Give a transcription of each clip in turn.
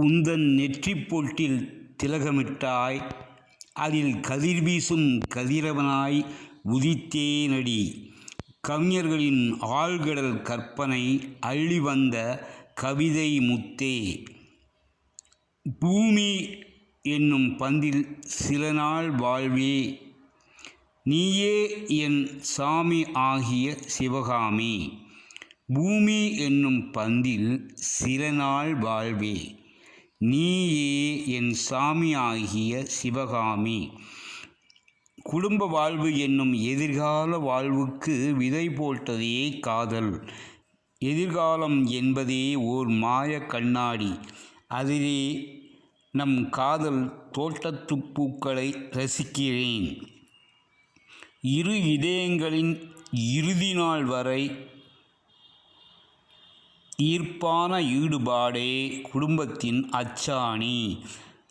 உந்தன் நெற்றிப் பொட்டில் திலகமிட்டாய் அதில் கதிர் வீசும் கதிரவனாய் உதித்தேனடி. கவிஞர்களின் ஆழ்கடல் கற்பனை அள்ளி வந்த கவிதை முத்தே. பூமி என்னும் பந்தில் சில நாள் வாழ்வே. நீயே என் சாமி ஆகிய சிவகாமி. பூமி என்னும் பந்தில் சில நாள் வாழ்வே. நீயே என் சாமி ஆகிய சிவகாமி. குடும்ப வாழ்வு என்னும் எதிர்கால வாழ்வுக்கு விதை போட்டதே காதல். எதிர்காலம் என்பதே ஓர் மாய கண்ணாடி. அதிலே நம் காதல் தோட்டத்து பூக்களை ரசிக்கிறேன். இரு இதயங்களின் இறுதி நாள் வரை ஈர்ப்பான ஈடுபாடே குடும்பத்தின் அச்சாணி.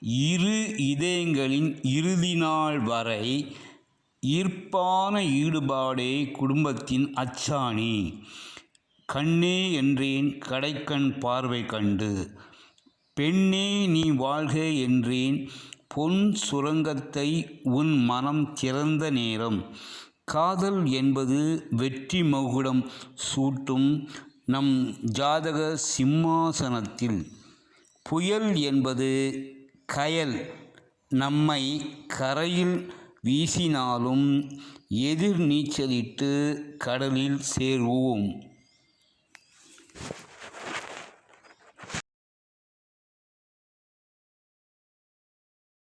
இரு இதயங்களின் இறுதி நாள் வரை ஈர்ப்பான ஈடுபாடே குடும்பத்தின் அச்சாணி. கண்ணே என்றேன் கடைக்கண் பார்வை கண்டு. பெண்ணே நீ வாழ்க என்றேன் பொன் சுரங்கத்தை உன் மனம் திறந்த நேரம். காதல் என்பது வெற்றி மகுடம் சூட்டும் நம் ஜாதக சிம்மாசனத்தில் புயல் என்பது கயல். நம்மை கரையில் வீசினாலும் எதிர் நீச்சலிட்டு கடலில் சேர்வோம்.